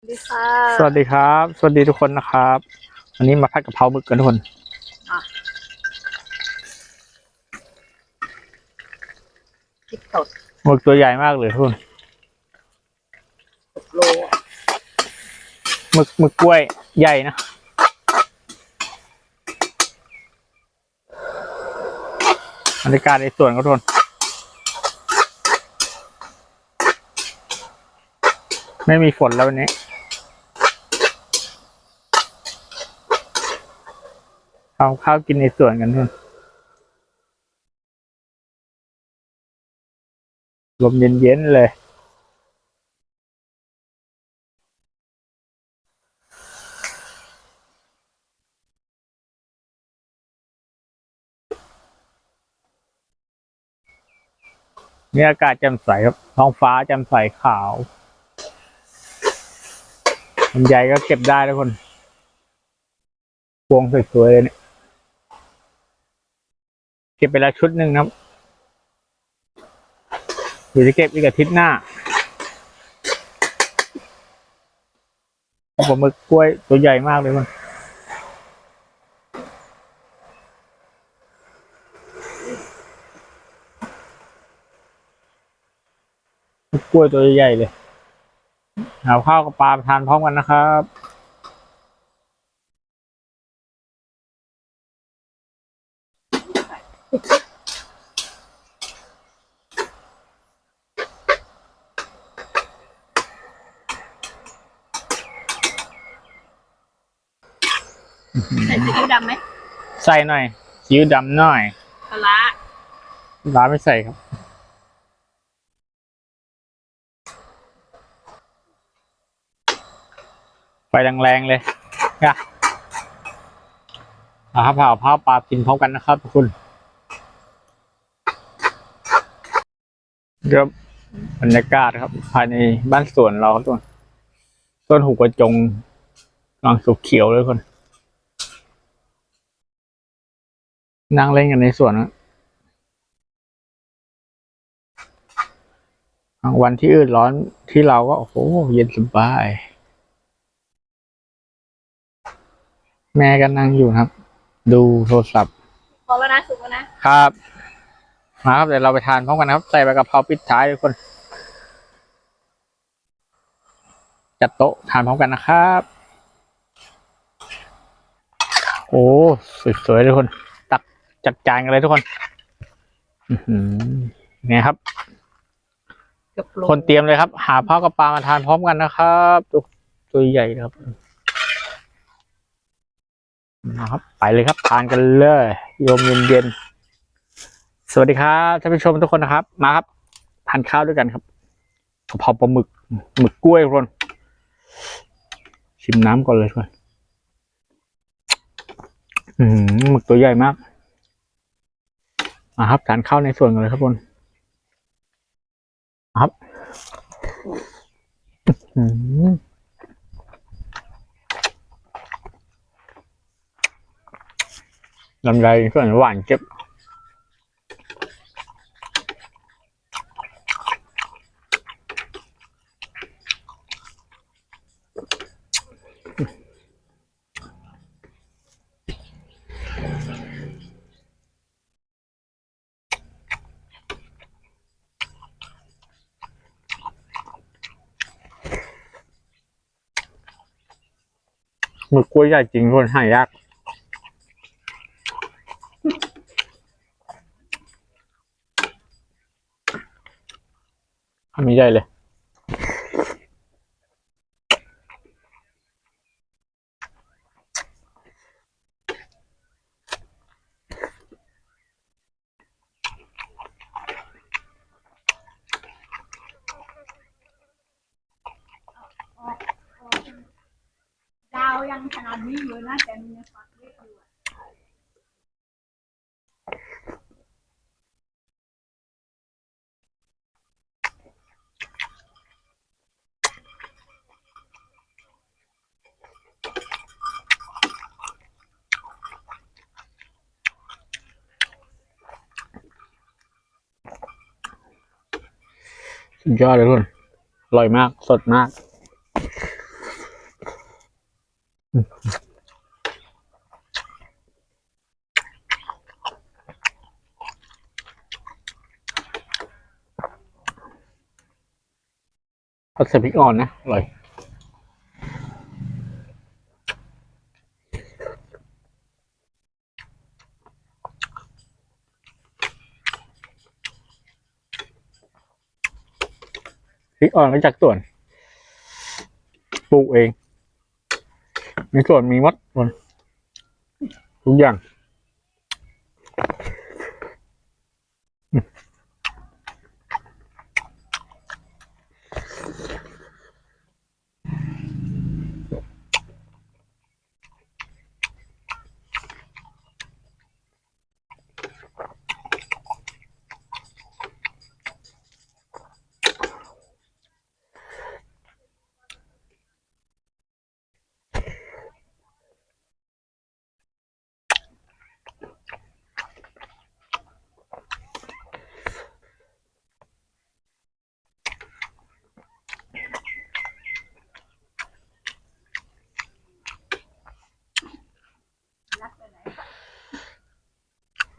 สวัสดีค่ะสวัสดีครับ สวัสดีทุกคนนะครับ วันนี้มาผัดกะเพราหมึกกันทุกคน พริกสดหมึกตัวใหญ่มากเลยทุกคนหกโลอะหมึกหมึกกล้วยใหญ่นะบรรยากาศในสวนครับทุกคน ไม่มีฝนแล้ววันนี้ ทำข้าวกินในสวนกันทุกคนลมเย็นๆเลยนี่อากาศแจ่มใสครับ ท้องฟ้าแจ่มใสขาวลำไยก็เก็บได้ทุกคนพวงสวยๆเลยเนี่ย ก็บไปแล้วชุดหนึ่งนะครับเดี๋ยวจะเก็บอีกอาทิตย์หน้าปลาหมึกกล้วยตัวใหญ่มากเลยมันกล้วยตัวใหญ่เลย หาข้าวกับปลาทานพร้อมกันนะครับ ใส่ซีอิ๊วดำไหมใส่หน่อยซีอิ๊วดำหน่อยปลาร้าร้านไม่ใส่ครับไฟแรงๆเลยนะเอาครับเผาผ้าปลากินพร้อมกันนะครับทุกคนเดี๋ยวบรรยากาศครับภายในบ้านสวนเราครับทุกคนต้นหูกระจงกำลังสุกเขียวเลยทุกคน นั่งเล่นกันในสวนนะบางวันที่อื่นร้อนที่เราก็โอ้โหเย็นสบาย แม่ก็นั่งอยู่นะครับ ดูโทรศัพท์พอแล้วนะสุกแล้วนะครับ มาครับเดี๋ยวเราไปทานพร้อมกันนะครับ ใส่ใบกะเพราปิดท้ายทุกคน จัดโต๊ะทานพร้อมกันนะครับ โอ้สวยๆทุกคนตัก จัดจานกันเลยทุกคนอือหือไงครับเกือบโลคนเตรียมเลยครับ หาข้าวกับปลามาทานพร้อมกันนะครับตัวตัวใหญ่ครับนะครับ ไปเลยครับ ทานกันเลยโยมเย็นๆสวัสดีครับท่านผู้ชมทุกคนนะครับ มาครับ ทานข้าวด้วยกันครับกะเพราปลาหมึกหมึกกล้วยทุกคน ชิมน้ำก่อนเลยทุกคนอืมหมึกตัวใหญ่มากมา ครับทานข้าวในส่วนกันเลยครับบนครับลำไยส่วนหวานเจ็บ หมึกกล้วยใหญ่จริงคนหายากทำไม่ใหญ่เลย ดาว ยังขนาดนี้อยู่นะแต่มีฟักเล็กอยู่สุดยอดเลยทุกคนอร่อยมาก สดมาก เอาใส่พริกอ่อนนะ อร่อย พริกอ่อนมาจากสวน ปลูกเอง มีสวนมีมัดมดทุกอย่าง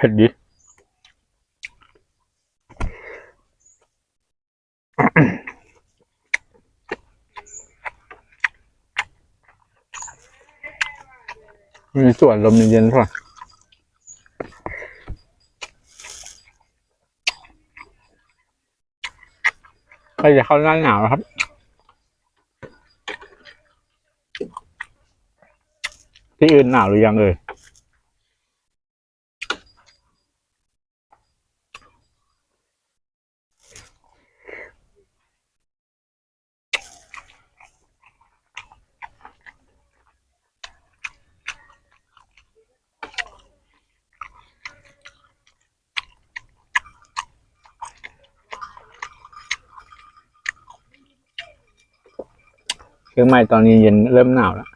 เผ็ดดิมีส่วนลมเย็นๆด้วยใกล้จะเข้าหน้าหนาวแล้วครับ ที่อื่นหนาวหรือยังเอ่ย เชียงใหม่ตอนนี้เย็นเริ่มหนาวแล้ว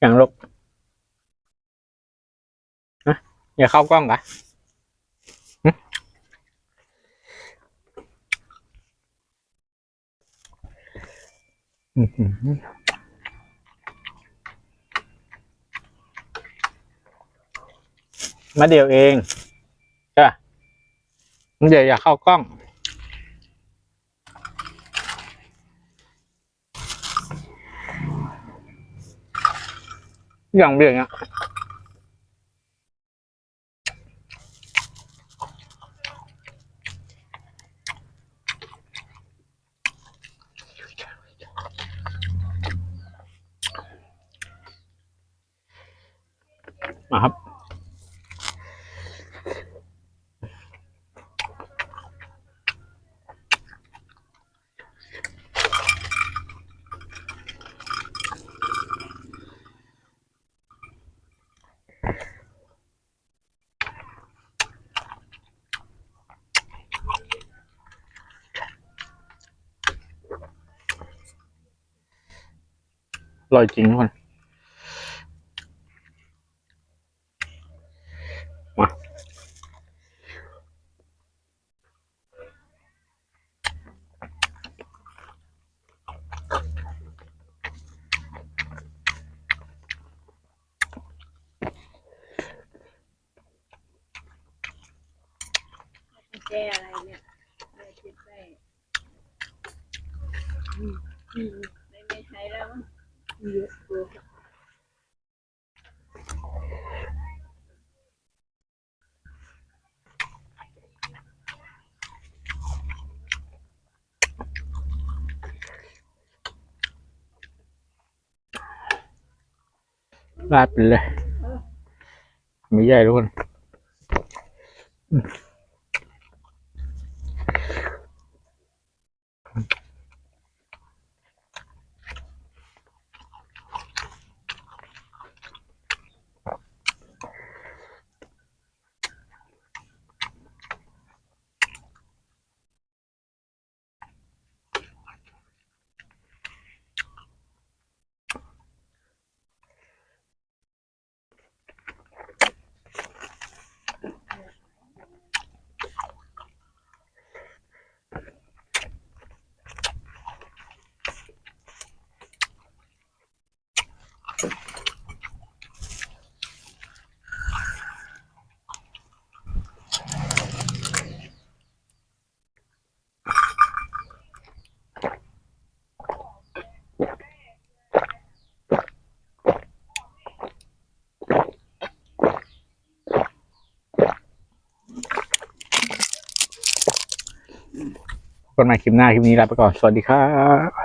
อย่างลกนะอย่าเข้ากล้องกะอื้อหือมาเดียวเอง เดี๋ยวอย่าเข้ากล้องอย่างเบี่ยงอะมาครับ อร่อยจริงทุกคนมาแก้อะไรเนี่ยไม่คิดได้อืมอืมไม่ไม่ใช้แล้วมั้ง เยอะเกินราดไปเลยไม่ใหญ่ทุกคน กันใหม่คลิปหน้าคลิปนี้ลาไปก่อน สวัสดีครับ